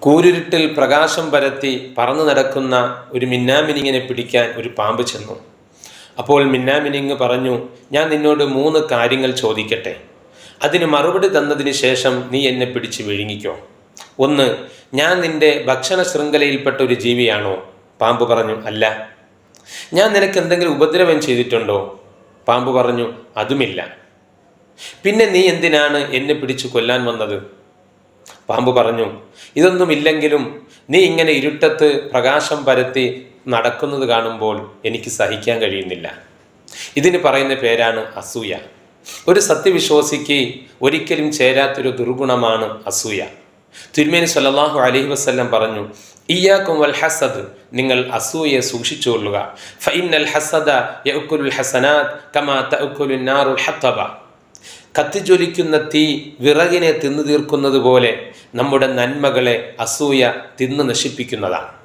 കൂരിരുട്ടിൽ പ്രകാശം പരത്തി പറന്നു നടക്കുന്ന ഒരു മിന്നാമിനിങ്ങിനെ പിടിക്കാൻ ഒരു പാമ്പ് ചെന്നു. അപ്പോൾ മിന്നാമിനിങ് പറഞ്ഞു ഞാൻ നിന്നോട് മൂന്ന് കാര്യങ്ങൾ ചോദിക്കട്ടെ. അതിന് മറുപടി തന്നതിന് ശേഷം നീ എന്നെ പിടിച്ച് വിഴുങ്ങിക്കോ. ഒന്ന് ഞാൻ നിന്റെ ഭക്ഷണ ശൃംഖലയിൽപ്പെട്ട ഒരു ജീവിയാണോ? പാമ്പ് പറഞ്ഞു അല്ല. ഞാൻ നിനക്ക് എന്തെങ്കിലും ഉപദ്രവം ചെയ്തിട്ടുണ്ടോ? പാമ്പ് പറഞ്ഞു അതുമില്ല. പിന്നെ നീ എന്തിനാണ് എന്നെ പിടിച്ചു കൊല്ലാൻ വന്നത്? പാമ്പ് പറഞ്ഞു ഇതൊന്നുമില്ലെങ്കിലും നീ ഇങ്ങനെ ഇരുട്ടത്ത് പ്രകാശം പരത്തി നടക്കുന്നത് കാണുമ്പോൾ എനിക്ക് സഹിക്കാൻ കഴിയുന്നില്ല. ഇതിന് പറയുന്ന പേരാണ് അസൂയ. ഒരു സത്യവിശ്വാസിക്ക് ഒരിക്കലും ചേരാത്തൊരു ദുർഗുണമാണ് അസൂയ. തിരുമേനി സല്ലല്ലാഹു അലഹി വസ്ല്ലാം പറഞ്ഞു ഇയാക്കും വൽ ഹസദ് നിങ്ങൾ അസൂയെ സൂക്ഷിച്ചുകൊള്ളുക ഫൈനൽ ഹസദ യഅ്കുലുൽ ഹസനാത് കമാ തഅ്കുലുൻ ഹത്തബ. കത്തിജ്വലിക്കുന്ന തീ വിറകിനെ തിന്നു തീർക്കുന്നത് പോലെ നമ്മുടെ നന്മകളെ അസൂയ തിന്നു നശിപ്പിക്കുന്നതാണ്.